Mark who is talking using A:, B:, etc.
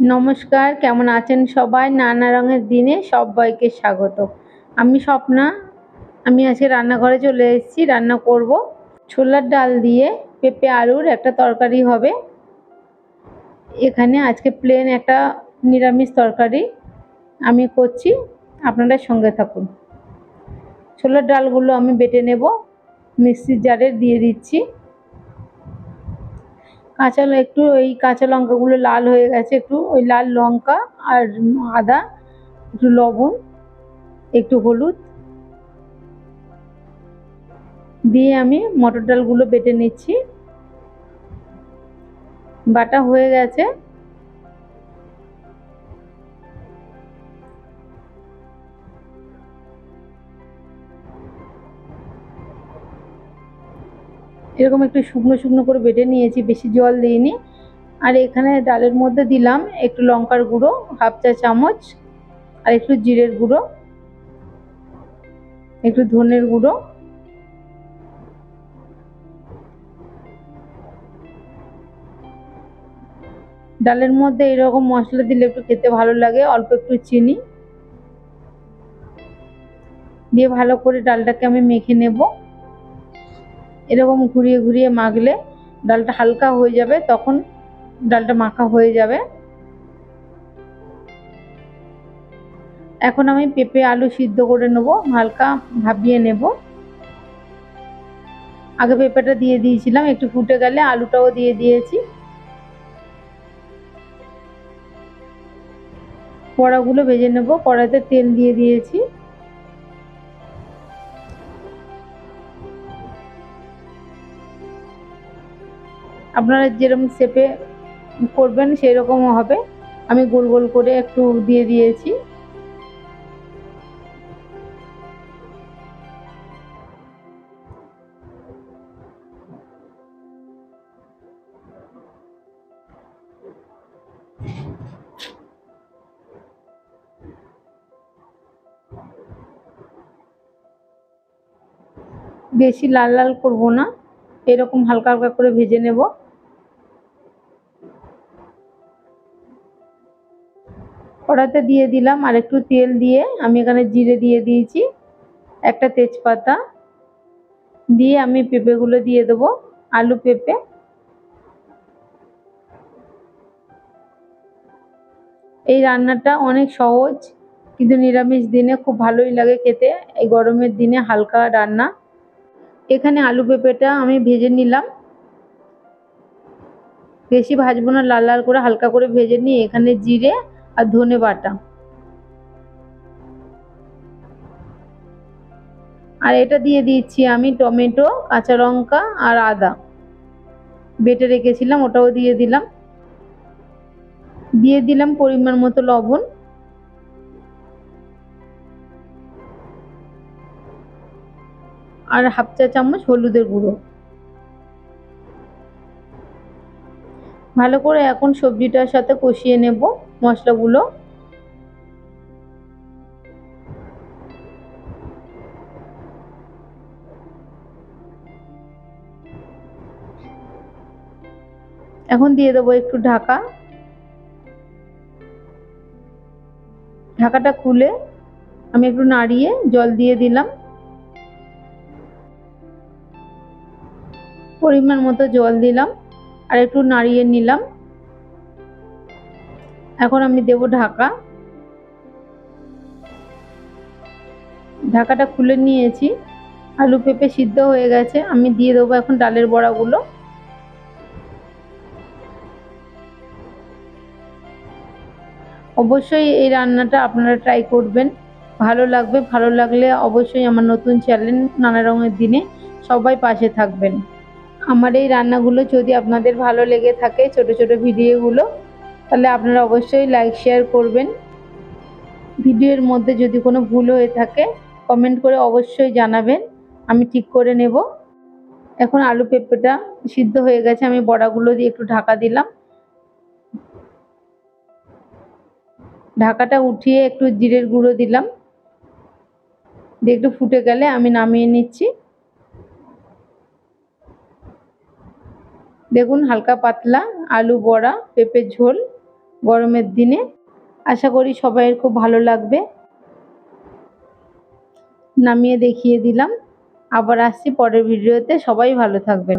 A: নমস্কার, কেমন আছেন সবাই? নানা রঙের দিনে সবাইকে স্বাগত। আমি স্বপ্না, আমি আজকে রান্নাঘরে চলে এসেছি। রান্না করব ছোলার ডাল দিয়ে, পেঁপে আলুর একটা তরকারি হবে। এখানে আজকে প্লেন একটা নিরামিষ তরকারি আমি করছি। আপনারা সঙ্গে থাকুন। ছোলার ডালগুলো আমি বেটে নেব, মিক্সির জারে দিয়ে দিচ্ছি। কাঁচা একটু ওই কাঁচা লঙ্কাগুলো লাল হয়ে গেছে, একটু ওই লাল লঙ্কা আর আদা, একটু লবণ, একটু হলুদ। দিয়ে আমি মটর ডালগুলো বেটে নিচ্ছি। বাটা হয়ে গেছে। এরকম একটু শুকনো শুকনো করে বেটে নিয়েছি, বেশি জল দিইনি। আর এখানে ডালের মধ্যে দিলাম একটু লঙ্কার গুঁড়ো, হাফ চা চামচ, আর একটু জিরের গুঁড়ো, একটু ধনের গুঁড়ো। ডালের মধ্যে এরকম মশলা দিলে একটু খেতে ভালো লাগে, অল্প একটু চিনি। দিয়ে ভালো করে ডালটাকে আমি মেখে নেব। এরকম ঘুরিয়ে ঘুরিয়ে মাখলে ডালটা হালকা হয়ে যাবে, তখন ডালটা মাখা হয়ে যাবে। এখন আমি পেঁপে আলু সিদ্ধ করে নেব, হালকা ভাবিয়ে নেব। আগে পেঁপেটা দিয়ে দিয়েছিলাম, একটু ফুটে গেলে আলুটাও দিয়ে দিয়েছি। কড়াগুলো ভেজে নেব কড়াতে তেল দিয়ে দিয়েছি। আপনারা যেরকম শেপে করবেন সেই রকম হবে। আমি গোল গোল করে একটু দিয়ে দিয়েছি। বেশি লাল লাল করব না। এরকম হালকা হালকা করে ভেজে নেব। কড়াতে দিয়ে দিলাম আর একটু তেল দিয়ে আমি এখানে জিরে দিয়ে দিয়েছি, একটা তেজপাতা। দিয়ে আমি পেঁপেগুলো দিয়ে দেবো, আলু পেঁপে। এই রান্নাটা অনেক সহজ, কিন্তু নিরামিষ দিনে খুব ভালোই লাগে খেতে। এই গরমের দিনে হালকা রান্না। এখানে আলু পেঁপেটা আমি ভেজে নিলাম। বেশি ভাজবো না, লাল লাল করে হালকা করে ভেজে নিয়ে এখানে জিরে আর ধনে বাটা। আর এটা দিয়ে দিচ্ছি আমি টমেটো, কাঁচা লঙ্কা আর আদা। বেটে রেখেছিলাম, ওটাও দিয়ে দিলাম। দিয়ে দিলাম পরিমাণ মতো লবণ। আর হাফ চা চামচ হলুদের গুঁড়ো। ভালো করে এখন সবজিটার সাথে কষিয়ে নেব মশলাগুলো। এখন দিয়ে দেবো একটু ঢাকা। ঢাকাটা খুলে আমি একটু নাড়িয়ে জল দিয়ে দিলাম। পরিমাণ মতো জল দিলাম আর একটু নাড়িয়ে নিলাম। এখন আমি দেব ঢাকা। ঢাকাটা খুলে নিয়েছি। আলু পেঁপে সিদ্ধ হয়ে গেছে। আমি দিয়ে দেবো এখন ডালের বড়াগুলো। অবশ্যই এই রান্নাটা আপনারা ট্রাই করবেন। ভালো লাগবে। ভালো লাগলে অবশ্যই আমার নতুন চ্যানেল নানা রঙের দিনে সবাই পাশে থাকবেন। আমার এই রান্নাগুলো যদি আপনাদের ভালো লেগে থাকে, ছোট ছোট ভিডিওগুলো, তাহলে আপনারা অবশ্যই লাইক শেয়ার করবেন। ভিডিওর মধ্যে যদি কোনো ভুল হয়ে থাকে কমেন্ট করে অবশ্যই জানাবেন। আমি ঠিক করে নেব। এখন আলু পেঁপেটা সিদ্ধ হয়ে গেছে, আমি বড়াগুলো দিয়ে একটু ঢাকা দিলাম। ঢাকাটা উঠিয়ে একটু জিরের গুঁড়ো দিলাম। দিয়ে একটু ফুটে গেলে আমি নামিয়ে নিচ্ছি। দেখুন হালকা পাতলা, আলু বড়া পেঁপের ঝোল গরমের দিনে। আশা করি সবাইয়ের খুব ভালো লাগবে। নামিয়ে দেখিয়ে দিলাম। আবার আসছি পরের ভিডিওতে। সবাই ভালো থাকবেন।